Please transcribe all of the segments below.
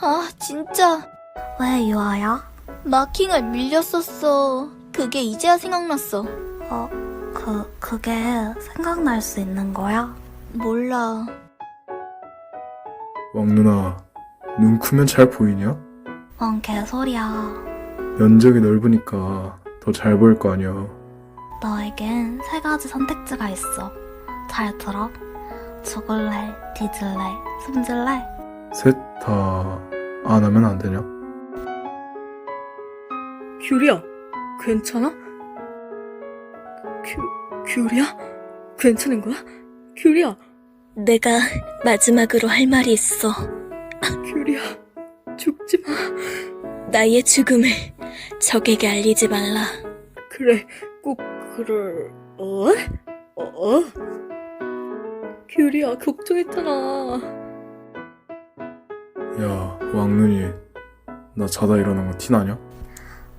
아, 진짜. 왜 유아야? 마킹을 밀렸었어. 그게 이제야 생각났어. 어, 그, 그게 생각날 수 있는 거야? 몰라. 왕 누나, 눈 크면 잘 보이냐? 뭔 개소리야. 면적이 넓으니까 더 잘 보일 거 아니야. 너에겐 세 가지 선택지가 있어. 잘 들어. 죽을래, 뒤질래, 숨질래. 셋 다 안 하면 안 되냐? 귤이야, 괜찮아? 귤, 귤이야? 괜찮은 거야? 귤이야, 내가 마지막으로 할 말이 있어. 귤이야, 죽지 마. 나의 죽음을 적에게 알리지 말라. 그래, 꼭 그럴, 어? 어? 어? 귤이야, 걱정했잖아. 야, 왕 누니, 나 자다 일어난 거 티 나냐?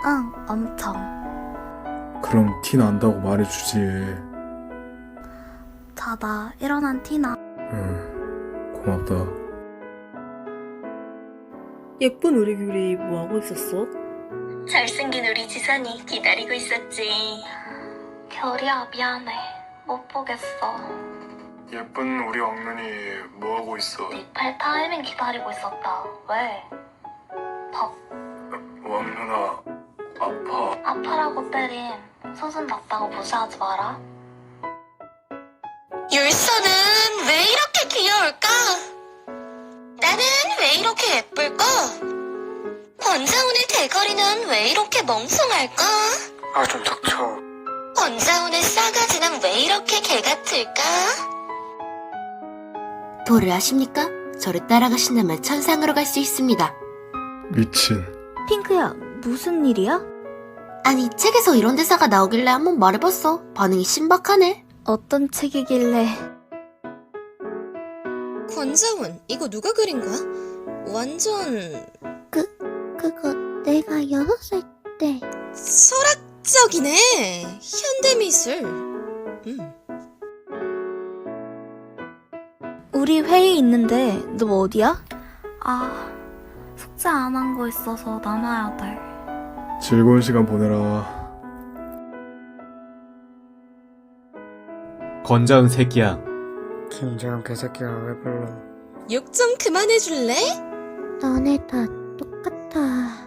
응, 엄청. 그럼 티 난다고 말해주지. 자다 일어난 티나. 응, 고맙다. 예쁜 우리 귤이 뭐하고 있었어? 잘생긴 우리 지산이 기다리고 있었지. 별이야, 미안해. 못 보겠어. 예쁜 우리 왕 누니 뭐 하고 있어? 니팔 타이밍 기다리고 있었다. 왜? 밥왕 누나 아파. 아파라고 때림. 수순 났다고 무시하지 마라. 율서는 왜 이렇게 귀여울까? 나는 왜 이렇게 예쁠까? 권자훈의 대거리는 왜 이렇게 멍청할까? 아 좀 닥쳐. 권자훈의 싸가지는 왜 이렇게 개 같을까? 도를 아십니까? 저를 따라가신다면 천상으로 갈 수 있습니다. 미친. 핑크야, 무슨 일이야? 아니 책에서 이런 대사가 나오길래 한번 말해봤어. 반응이 신박하네. 어떤 책이길래. 권자훈, 이거 누가 그린 거야? 완전 그거 내가 여섯 살 때. 철학적이네. 현대미술. 음. 우리 회의 있는데, 너 어디야? 아, 숙제 안 한 거 있어서 남아야 돼. 즐거운 시간 보내라. 건자은 새끼야. 김재현 개새끼야 왜 불러 욕 좀 그만해 줄래? 너네 다 똑같아.